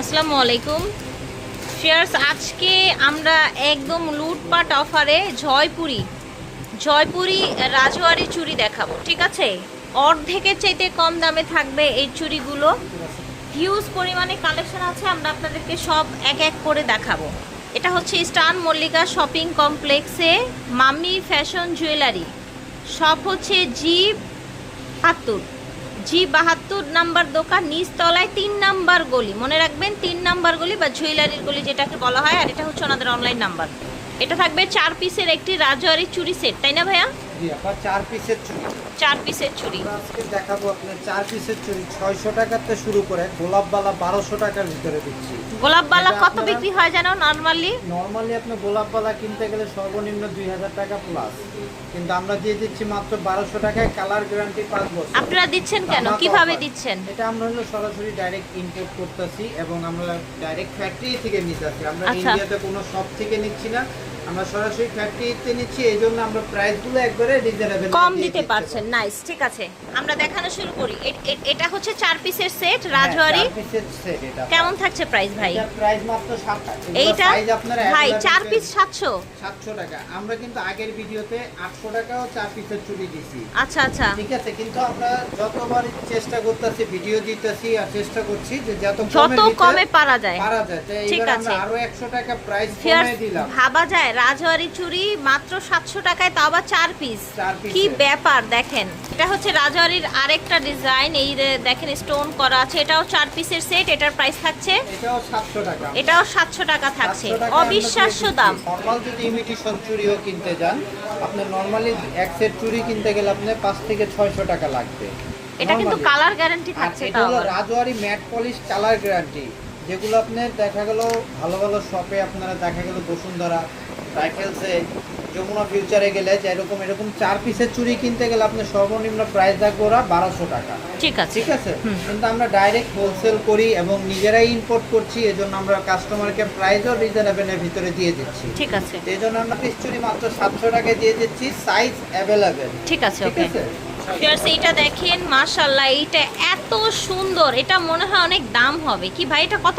আসসালামু আলাইকুম। শেয়ার্স আজকে আমরা একদম লুটপাট অফারে জয়পুরি জয়পুরি রাজওয়ারি চুড়ি দেখাবো, ঠিক আছে? অর্ধেকের চাইতে কম দামে থাকবে এই চুড়িগুলো হিউজ পরিমাণে কালেকশন আছে, আমরা আপনাদেরকে সব এক এক করে দেখাবো। এটা হচ্ছে স্টান মল্লিকা শপিং কমপ্লেক্সে মাম্মি ফ্যাশন জুয়েলারি। সব হচ্ছে জি বাহাত্তর জি বাহাত্তর নাম্বার দোকান নিচতলায় তিন নাম্বার গলি। মনে রাখবেন, তিন নাম্বার গলি বা জুয়েলারির গলি যেটাকে বলা হয়, আর এটা হচ্ছে ওনাদের অনলাইন নাম্বার এটা থাকবে চার পিসের একটি রাজওয়ারি চুরি সেট তাই না ভাইয়া? জি আপনার চার পিসের চুড়ি। চার পিসের চুড়ি। আমরা আজকে দেখাবো আপনার চার পিসের চুড়ি ছয়শো টাকাতে শুরু করে গোলাপবালা বারোশো টাকার ভিতরে দিচ্ছি গোলাপবালা কত বিক্রি হয় জানো নর্মালি? নর্মালি আপনি গোলাপবালা কিনতে গেলে সর্বনিম্ন দুই হাজার টাকা প্লাস কিন্তু আমরা দিয়ে দিচ্ছি মাত্র বারোশো টাকায় কালার গ্যারান্টি পাঁচ বছর। আপনারা দিচ্ছেন কেন? কীভাবে দিচ্ছেন? এটা আমরা হলো সরাসরি ডাইরেক্ট ইম্পোর্ট করতেছি এবং আমরা ডাইরেক্ট ফ্যাক্টরি থেকে নিতেছি। আমরা আচ্ছা। ইন্ডিয়াতে কোনো শপ থেকে নিচ্ছি না। আমরা সরাসরি ফ্যাক্টরিতে নিচ্ছি এই জন্য আমরা প্রাইসগুলো একবারে রিজনেবল কম দিতে পারছেন। নাইস ঠিক আছে। আমরা দেখানো শুরু করি। এটা হচ্ছে চার পিসের সেট হ্যাঁ, রাজওয়ারি। কেমন থাকছে প্রাইস ভাই? প্রাইস মাত্র 7 টাকা এইটা? ভাই চার পিস সাতশো। 700 টাকা। আমরা কিন্তু আগের ভিডিওতে 800 টাকাও চার পিসের চুড়ি দিছি আচ্ছা আচ্ছা। ঠিক আছে কিন্তু আমরা যতবার চেষ্টা করতেছি ভিডিও দিতেছি আর চেষ্টা করছি যে যত কমে পারা যায়। পারা যায়। ঠিক আছে। আরও 100 টাকা প্রাইস কমিয়ে দিলাম। ভাবা যায় রাজওয়ারি চুড়ি মাত্র সাতশো টাকায় তাও আবার চার পিস কি ব্যাপার দেখেন। এটা হচ্ছে রাজওয়ারির আরেকটা ডিজাইন এই দেখেন স্টোন করা আছে। এটাও চার পিসের সেট এটার প্রাইস থাকছে এটাও 700 টাকা। এটাও সাতশো টাকা থাকছে। 700 টাকায় আমরা অবিশ্বাস্য দাম। নর্মাল যদি ইমিটেশন চুড়িও কিনতে যান আপনি নরমালি এক সেট চুড়ি কিনতে গেলে আপনার 5 থেকে 600 টাকা লাগবে। এটা কিন্তু কালার গ্যারান্টি থাকছে এটা হলো Rajwari matte polish colour guarantee যেগুলো আপনার দেখা গেল ভালো ভালো শপে আপনারা দেখা গেল বসুন্ধরা রাইফেলসে যমুনা ফিউচারে গেলে যে এরকম এরকম চার পিসের চুড়ি কিনতে গেলে আপনার সর্বনিম্ন প্রাইস থাকবে ওরা বারোশো টাকা। ঠিক আছে। ঠিক আছে? কিন্তু আমরা ডাইরেক্ট হোলসেল করি এবং নিজেরাই ইম্পোর্ট করছি এজন্য আমরা কাস্টমারকে প্রাইসও রিজনেবলের ভিতরে দিয়ে দিচ্ছি। ঠিক আছে। এই জন্য আমরা পিস চুড়ি মাত্র সাতশো টাকায় দিয়ে দিচ্ছি সাইজ অ্যাভেলেবেল ঠিক আছে ঠিক ওকে আছে? এইটা দেখেন মাশাল্লাহ এইটা এত সুন্দর এটা মনে হয় অনেক দাম হবে। কি ভাই এটা কত?